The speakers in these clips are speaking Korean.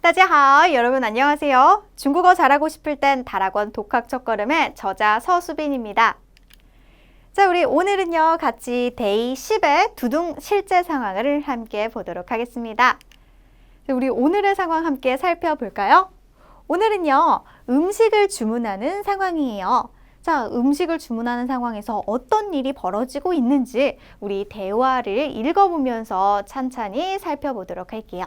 大家好, 여러분 안녕하세요. 중국어 잘하고 싶을 땐 다락원 독학 첫걸음의 저자 서수빈입니다. 자, 우리 오늘은요, 같이 데이 10의 두둥 실제 상황을 함께 보도록 하겠습니다. 자, 우리 오늘의 상황 함께 살펴볼까요? 오늘은요, 음식을 주문하는 상황이에요. 자, 음식을 주문하는 상황에서 어떤 일이 벌어지고 있는지 우리 대화를 읽어보면서 찬찬히 살펴보도록 할게요.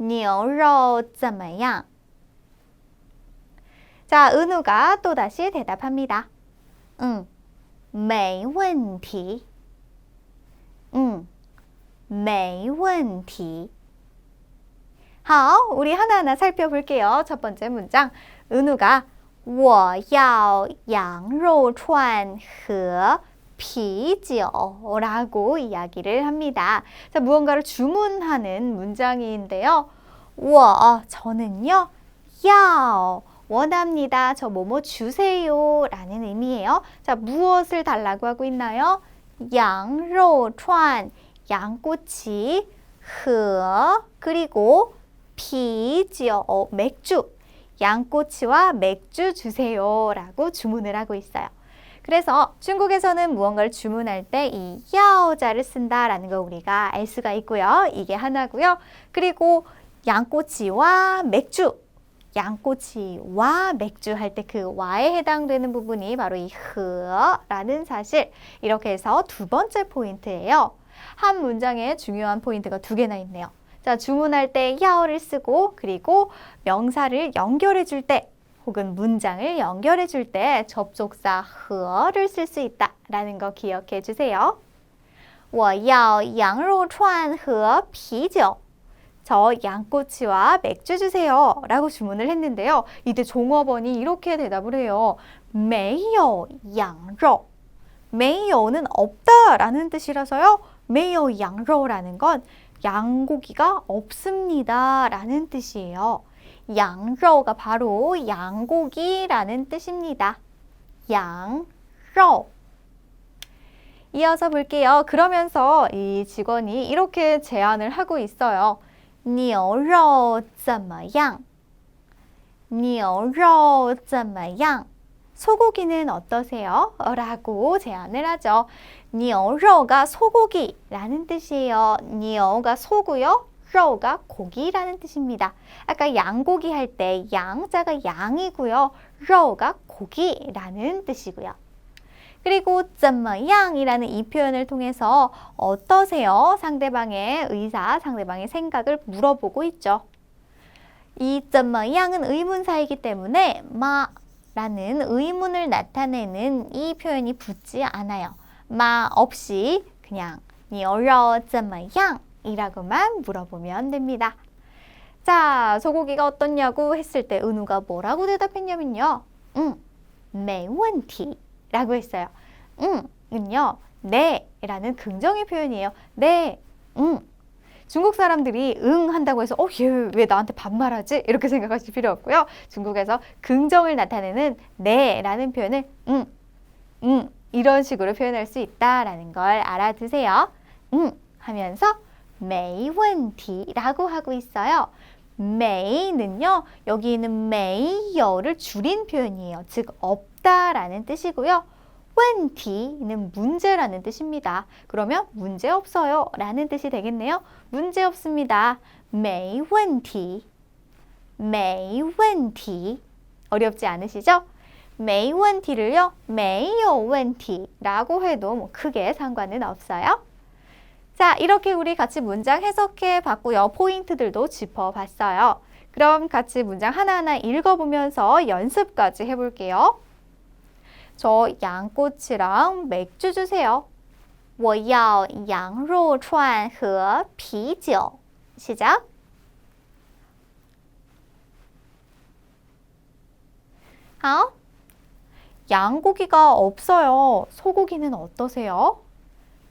牛肉怎么样? 자, 은우가 또다시 대답합니다. 응, 没问题. 응, 没问题. 好, 우리 하나하나 살펴볼게요. 첫 번째 문장. 은우가 我要羊肉串和 피지어라고 이야기를 합니다. 자, 무언가를 주문하는 문장인데요. 와, 저는요. 야, 원합니다. 저 뭐뭐 주세요. 라는 의미예요. 자, 무엇을 달라고 하고 있나요? 양로串, 양꼬치, 허, 그리고 피지어, 어, 맥주. 양꼬치와 맥주 주세요. 라고 주문을 하고 있어요. 그래서 중국에서는 무언가를 주문할 때 이 야오자를 쓴다라는 거 우리가 알 수가 있고요. 이게 하나고요. 그리고 양꼬치와 맥주 양꼬치와 맥주 할 때 그 와에 해당되는 부분이 바로 이 흐라는 사실 이렇게 해서 두 번째 포인트예요. 한 문장에 중요한 포인트가 두 개나 있네요. 자, 주문할 때 야오를 쓰고 그리고 명사를 연결해 줄 때 혹은 문장을 연결해 줄 때 접속사 和를 쓸 수 있다라는 거 기억해 주세요. 我要羊肉串和啤酒. 저 양꼬치와 맥주 주세요. 라고 주문을 했는데요. 이때 종업원이 이렇게 대답을 해요. 没有羊肉. 没有는 없다라는 뜻이라서요. 没有羊肉라는 건 양고기가 없습니다. 라는 뜻이에요. 양러가 바로 양고기라는 뜻입니다. 양러. 이어서 볼게요. 그러면서 이 직원이 이렇게 제안을 하고 있어요. 牛肉怎么样?牛肉怎么样? 소고기는 어떠세요? 라고 제안을 하죠. 牛肉가 소고기라는 뜻이에요. 牛가 소고요. 肉가 고기라는 뜻입니다. 아까 양고기 할 때 양자가 양이고요. 肉가 고기라는 뜻이고요. 그리고 怎么样이라는 이 표현을 통해서 어떠세요? 상대방의 의사, 상대방의 생각을 물어보고 있죠. 이 怎么样은 의문사이기 때문에 마라는 의문을 나타내는 이 표현이 붙지 않아요. 마 없이 그냥 你肉怎么样 이라고만 물어보면 됩니다. 자, 소고기가 어떻냐고 했을 때 은우가 뭐라고 대답했냐면요. 응, 매운티 라고 했어요. 응은요, 네 라는 긍정의 표현이에요. 네, 응. 중국 사람들이 응 한다고 해서 어, 얘왜 나한테 반말하지? 이렇게 생각하실 필요 없고요. 중국에서 긍정을 나타내는 네 라는 표현을 응, 응 이런 식으로 표현할 수 있다라는 걸 알아두세요. 응 하면서 没问题라고 하고 있어요. 메이는요, 여기 있는 메이여를 줄인 표현이에요. 즉, 없다라는 뜻이고요. 问题는 문제라는 뜻입니다. 그러면 문제 없어요 라는 뜻이 되겠네요. 문제 없습니다. 没问题.没问题. 어렵지 않으시죠? 没问题를요, 没有问题라고 해도 뭐 크게 상관은 없어요. 자, 이렇게 우리 같이 문장 해석해 봤고요. 포인트들도 짚어봤어요. 그럼 같이 문장 하나하나 읽어보면서 연습까지 해볼게요. 저 양꼬치랑 맥주 주세요. 我要羊肉串和啤酒. 시작. 好. 양고기가 없어요. 소고기는 어떠세요?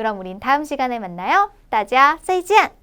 그럼 우린 다음 시간에 만나요. 따자, 세이지안!